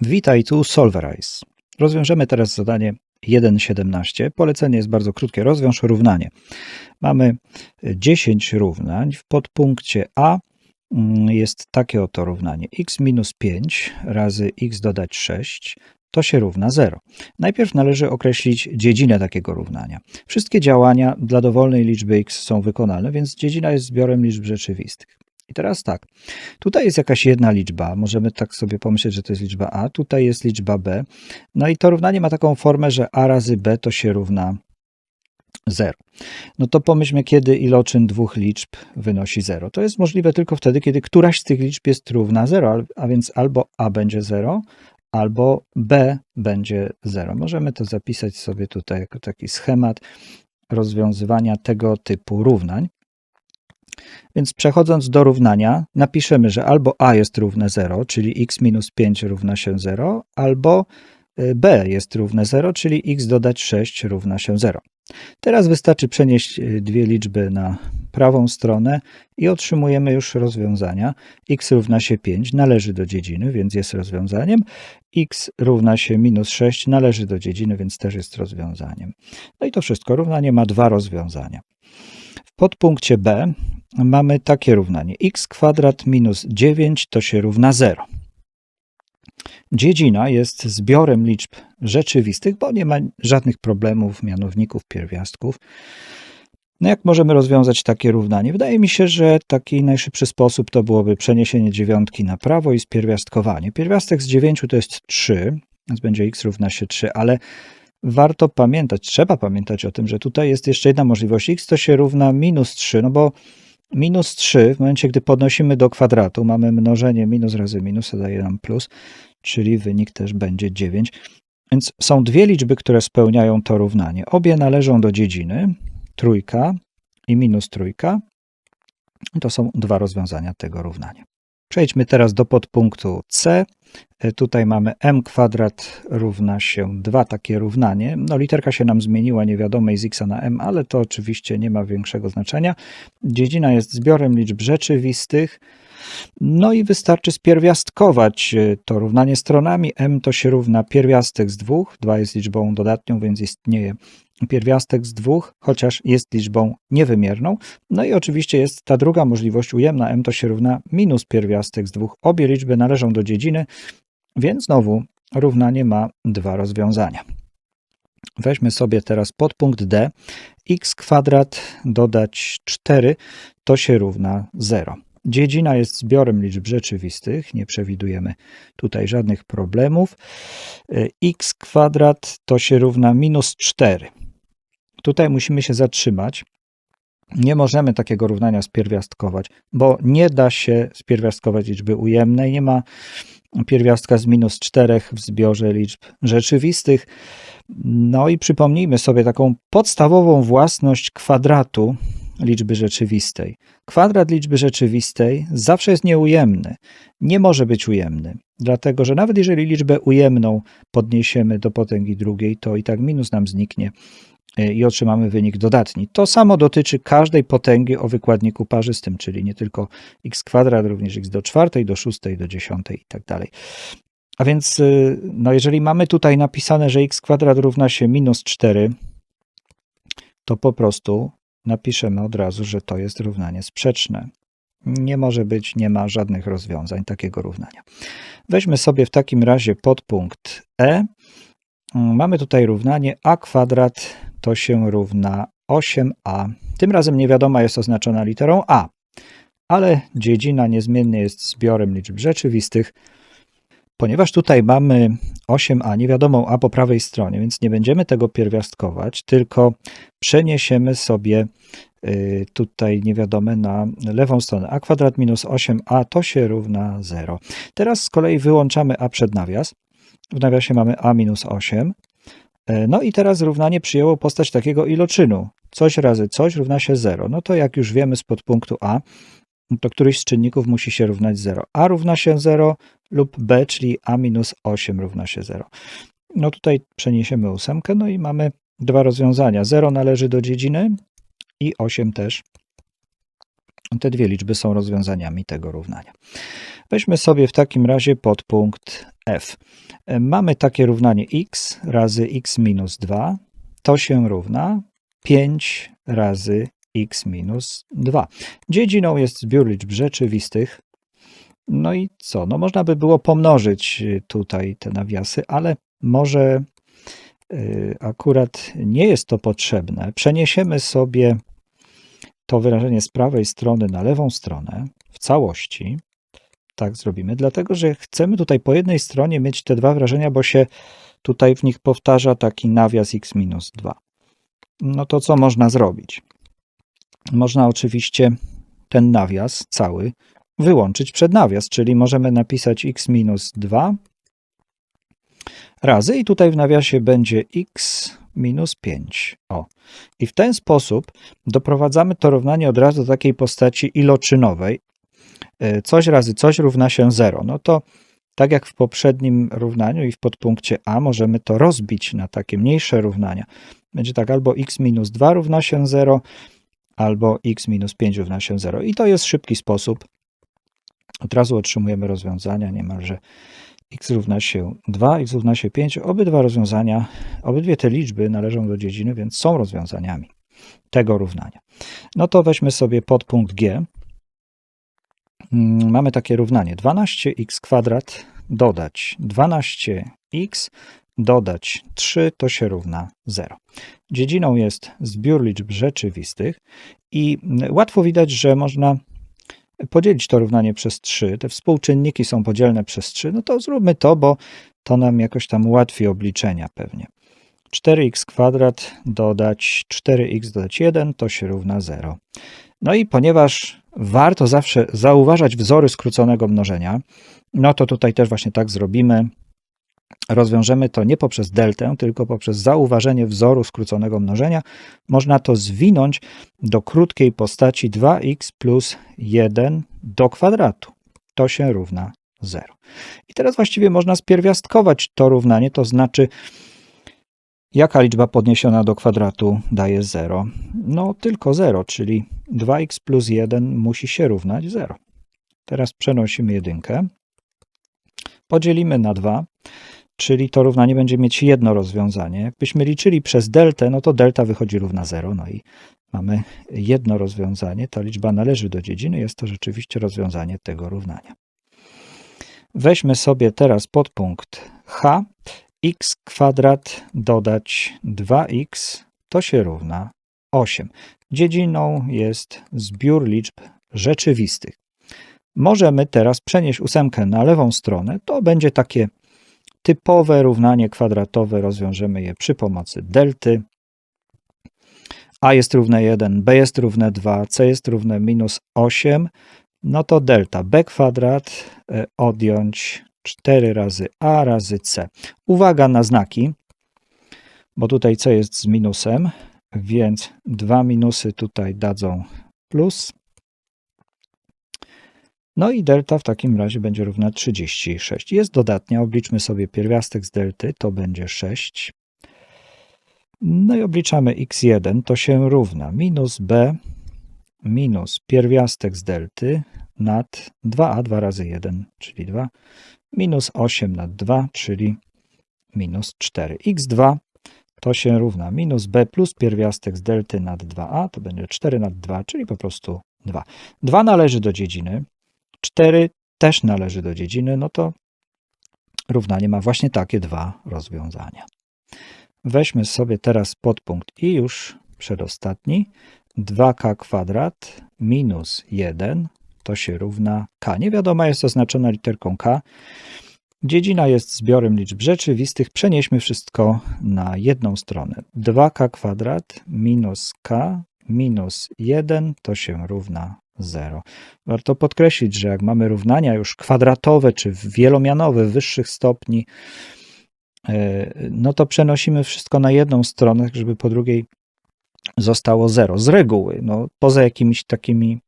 Witaj tu Solverize. Rozwiążemy teraz zadanie 1.17. Polecenie jest bardzo krótkie. Rozwiąż równanie. Mamy 10 równań. W podpunkcie A mm, jest takie oto równanie. x minus 5 razy x dodać 6 to się równa 0. Najpierw należy określić dziedzinę takiego równania. Wszystkie działania dla dowolnej liczby x są wykonalne, więc dziedzina jest zbiorem liczb rzeczywistych. I teraz tak, tutaj jest jakaś jedna liczba, możemy tak sobie pomyśleć, że to jest liczba a, tutaj jest liczba b, no i to równanie ma taką formę, że a razy b to się równa 0. No to pomyślmy, kiedy iloczyn dwóch liczb wynosi 0. To jest możliwe tylko wtedy, kiedy któraś z tych liczb jest równa 0, a więc albo a będzie 0, albo b będzie 0. Możemy to zapisać sobie tutaj jako taki schemat rozwiązywania tego typu równań. Więc przechodząc do równania, napiszemy, że albo a jest równe 0, czyli x minus 5 równa się 0, albo y, b jest równe 0, czyli x dodać 6 równa się 0. Teraz wystarczy przenieść y, dwie liczby na prawą stronę i otrzymujemy już rozwiązania. x równa się 5 należy do dziedziny, więc jest rozwiązaniem. x równa się minus 6 należy do dziedziny, więc też jest rozwiązaniem. No i to wszystko. Równanie ma dwa rozwiązania. W podpunkcie b mamy takie równanie. x kwadrat minus 9 to się równa 0. Dziedzina jest zbiorem liczb rzeczywistych, bo nie ma żadnych problemów, mianowników, pierwiastków. No jak możemy rozwiązać takie równanie? Wydaje mi się, że taki najszybszy sposób to byłoby przeniesienie dziewiątki na prawo i spierwiastkowanie. Pierwiastek z 9 to jest 3, więc będzie x równa się 3, ale warto pamiętać, trzeba pamiętać o tym, że tutaj jest jeszcze jedna możliwość. x to się równa minus 3, no bo minus 3 w momencie, gdy podnosimy do kwadratu, mamy mnożenie minus razy minus, to daje nam plus, czyli wynik też będzie 9. Więc są dwie liczby, które spełniają to równanie. Obie należą do dziedziny, trójka i minus trójka. I to są dwa rozwiązania tego równania. Przejdźmy teraz do podpunktu C. E, tutaj mamy m kwadrat równa się 2, takie równanie. No literka się nam zmieniła, nie wiadomo z x na m, ale to oczywiście nie ma większego znaczenia. Dziedzina jest zbiorem liczb rzeczywistych. No i wystarczy spierwiastkować e, to równanie stronami. m to się równa pierwiastek z 2, 2 jest liczbą dodatnią, więc istnieje pierwiastek z 2, chociaż jest liczbą niewymierną. No i oczywiście jest ta druga możliwość ujemna, m to się równa minus pierwiastek z 2. Obie liczby należą do dziedziny, więc znowu równanie ma dwa rozwiązania. Weźmy sobie teraz podpunkt D. x kwadrat dodać 4 to się równa 0. Dziedzina jest zbiorem liczb rzeczywistych, nie przewidujemy tutaj żadnych problemów. x kwadrat to się równa minus 4. Tutaj musimy się zatrzymać. Nie możemy takiego równania spierwiastkować, bo nie da się spierwiastkować liczby ujemnej. Nie ma pierwiastka z minus 4 w zbiorze liczb rzeczywistych. No i przypomnijmy sobie taką podstawową własność kwadratu liczby rzeczywistej. Kwadrat liczby rzeczywistej zawsze jest nieujemny. Nie może być ujemny, dlatego że nawet jeżeli liczbę ujemną podniesiemy do potęgi drugiej, to i tak minus nam zniknie i otrzymamy wynik dodatni. To samo dotyczy każdej potęgi o wykładniku parzystym, czyli nie tylko x kwadrat, również x do czwartej, do szóstej, do dziesiątej i tak dalej. A więc, y, no jeżeli mamy tutaj napisane, że x kwadrat równa się minus 4, to po prostu napiszemy od razu, że to jest równanie sprzeczne. Nie może być, nie ma żadnych rozwiązań takiego równania. Weźmy sobie w takim razie podpunkt E. Mamy tutaj równanie a kwadrat to się równa 8a. Tym razem niewiadoma jest oznaczona literą a, ale dziedzina niezmiennie jest zbiorem liczb rzeczywistych. Ponieważ tutaj mamy 8a, niewiadomą a po prawej stronie, więc nie będziemy tego pierwiastkować, tylko przeniesiemy sobie y, tutaj niewiadome na lewą stronę. a kwadrat minus 8a to się równa 0. Teraz z kolei wyłączamy a przed nawias. W nawiasie mamy a minus 8. E, no i teraz równanie przyjęło postać takiego iloczynu. Coś razy coś równa się 0. No to jak już wiemy z podpunktu A, to któryś z czynników musi się równać 0. A równa się 0 lub B, czyli A minus 8 równa się 0. No tutaj przeniesiemy ósemkę, no i mamy dwa rozwiązania. 0 należy do dziedziny i 8 też. Te dwie liczby są rozwiązaniami tego równania. Weźmy sobie w takim razie podpunkt f. Mamy takie równanie x razy x minus 2, to się równa 5 razy x minus 2. Dziedziną jest zbiór liczb rzeczywistych. No i co? No można by było pomnożyć y, tutaj te nawiasy, ale może y, akurat nie jest to potrzebne. Przeniesiemy sobie to wyrażenie z prawej strony na lewą stronę w całości. Tak zrobimy, dlatego że chcemy tutaj po jednej stronie mieć te dwa wrażenia, bo się tutaj w nich powtarza taki nawias x minus 2. No to co można zrobić? Można oczywiście ten nawias cały wyłączyć przed nawias, czyli możemy napisać x minus 2 razy i tutaj w nawiasie będzie x minus 5. O. I w ten sposób doprowadzamy to równanie od razu do takiej postaci iloczynowej. E, Coś razy coś równa się 0. No to tak jak w poprzednim równaniu i w podpunkcie a możemy to rozbić na takie mniejsze równania. Będzie tak albo x minus 2 równa się 0, albo x minus 5 równa się 0. I to jest szybki sposób. Od razu otrzymujemy rozwiązania niemalże x równa się 2, x równa się 5. Obydwa rozwiązania, obydwie te liczby należą do dziedziny, więc są rozwiązaniami tego równania. No to weźmy sobie podpunkt g. Mm, Mamy takie równanie 12x kwadrat dodać 12x dodać 3 to się równa 0. Dziedziną jest zbiór liczb rzeczywistych i łatwo widać, że można podzielić to równanie przez 3. Te współczynniki są podzielne przez 3. No to zróbmy to, bo to nam jakoś tam ułatwi obliczenia pewnie. 4x kwadrat dodać 4x dodać 1 to się równa 0. No i ponieważ warto zawsze zauważać wzory skróconego mnożenia, no to tutaj też właśnie tak zrobimy. Rozwiążemy to nie poprzez deltę, tylko poprzez zauważenie wzoru skróconego mnożenia. Można to zwinąć do krótkiej postaci 2x plus 1 do kwadratu. To się równa 0. I teraz właściwie można spierwiastkować to równanie, to znaczy jaka liczba podniesiona do kwadratu daje 0? No tylko 0, czyli 2x plus 1 musi się równać 0. Teraz przenosimy jedynkę. Podzielimy na 2, czyli to równanie będzie mieć jedno rozwiązanie. Jakbyśmy liczyli przez deltę, no to delta wychodzi równa 0, no i mamy jedno rozwiązanie. Ta liczba należy do dziedziny, jest to rzeczywiście rozwiązanie tego równania. Weźmy sobie teraz podpunkt h. x kwadrat dodać 2x to się równa 8. Dziedziną jest zbiór liczb rzeczywistych. Możemy teraz przenieść ósemkę na lewą stronę. To będzie takie typowe równanie kwadratowe. Rozwiążemy je przy pomocy delty. a jest równe 1, b jest równe 2, c jest równe minus 8. No to delta b kwadrat e, odjąć 4 razy a razy c. Uwaga na znaki, bo tutaj c jest z minusem, więc dwa minusy tutaj dadzą plus. No i delta w takim razie będzie równa 36. Jest dodatnia, obliczmy sobie pierwiastek z delty, to będzie 6. No i obliczamy x1, to się równa minus b minus pierwiastek z delty nad 2a, 2 razy 1, czyli 2, minus 8 nad 2, czyli minus 4. x2 to się równa minus b plus pierwiastek z delty nad 2a, to będzie 4 nad 2, czyli po prostu 2. 2 należy do dziedziny, 4 też należy do dziedziny, no to równanie ma właśnie takie dwa rozwiązania. Weźmy sobie teraz podpunkt i już przedostatni. 2k kwadrat minus 1 to się równa k. Niewiadoma jest oznaczona literką k. Dziedzina jest zbiorem liczb rzeczywistych. Przenieśmy wszystko na jedną stronę. 2k kwadrat minus k minus 1 to się równa 0. Warto podkreślić, że jak mamy równania już kwadratowe czy wielomianowe wyższych stopni, e, no to przenosimy wszystko na jedną stronę, żeby po drugiej zostało 0. Z reguły, no, poza jakimiś takimi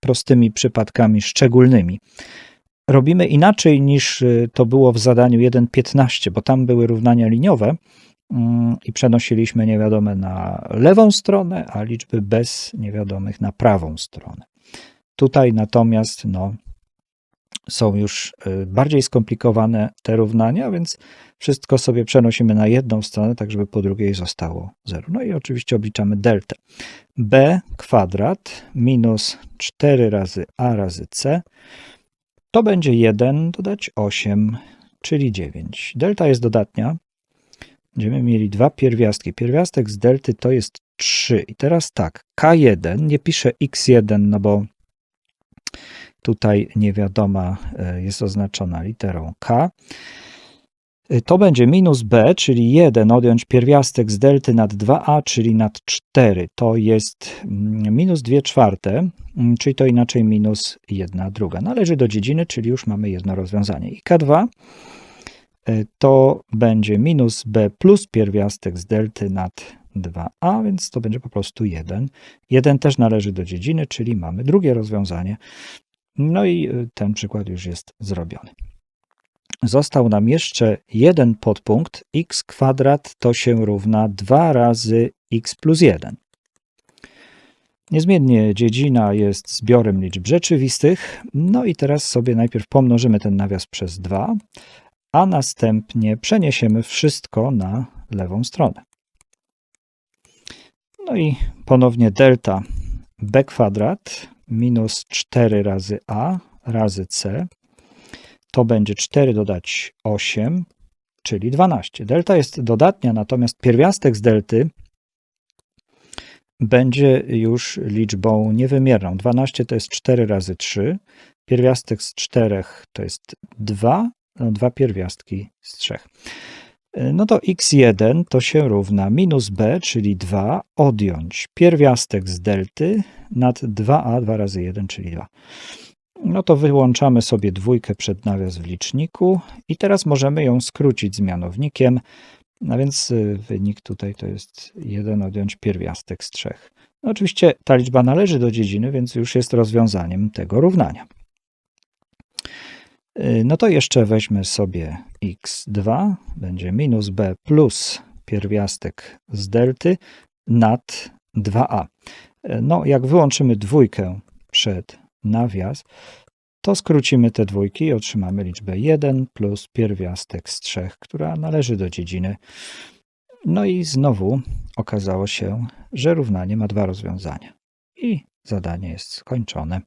prostymi przypadkami szczególnymi. Robimy inaczej niż y, to było w zadaniu 1.15, bo tam były równania liniowe mm, i przenosiliśmy niewiadome na lewą stronę, a liczby bez niewiadomych na prawą stronę. Tutaj natomiast no, są już y, bardziej skomplikowane te równania, więc wszystko sobie przenosimy na jedną stronę, tak żeby po drugiej zostało 0. No i oczywiście obliczamy deltę. b kwadrat minus 4 razy a razy c to będzie 1 dodać 8, czyli 9. Delta jest dodatnia. Będziemy mieli dwa pierwiastki. Pierwiastek z delty to jest 3. I teraz tak, k1, nie piszę x1, no bo tutaj niewiadoma e, jest oznaczona literą k. E, To będzie minus b, czyli 1 odjąć pierwiastek z delty nad 2a, czyli nad 4. To jest mm, minus 2 czwarte, mm, czyli to inaczej minus 1 druga. Należy do dziedziny, czyli już mamy jedno rozwiązanie. I k2 e, to będzie minus b plus pierwiastek z delty nad 2a, więc to będzie po prostu 1. 1 też należy do dziedziny, czyli mamy drugie rozwiązanie. No i y, ten przykład już jest zrobiony. Został nam jeszcze jeden podpunkt. x kwadrat to się równa 2 razy x plus 1. Niezmiennie dziedzina jest zbiorem liczb rzeczywistych. No i teraz sobie najpierw pomnożymy ten nawias przez 2, a następnie przeniesiemy wszystko na lewą stronę. No i ponownie delta b kwadrat minus 4 razy a razy c to będzie 4 dodać 8, czyli 12. Delta jest dodatnia, natomiast pierwiastek z delty będzie już liczbą niewymierną. 12 to jest 4 razy 3, pierwiastek z 4 to jest 2, no dwa pierwiastki z 3. No to x1 to się równa minus b, czyli 2, odjąć pierwiastek z delty nad 2a, 2 razy 1, czyli 2. No to wyłączamy sobie dwójkę przed nawias w liczniku i teraz możemy ją skrócić z mianownikiem. No więc y, wynik tutaj to jest 1 odjąć pierwiastek z 3. No oczywiście ta liczba należy do dziedziny, więc już jest rozwiązaniem tego równania. Y, No to jeszcze weźmy sobie x2, będzie minus b plus pierwiastek z delty nad 2a. Y, No jak wyłączymy dwójkę przed nawias, to skrócimy te dwójki i otrzymamy liczbę 1 plus pierwiastek z 3, która należy do dziedziny. No i znowu okazało się, że równanie ma dwa rozwiązania. I zadanie jest skończone.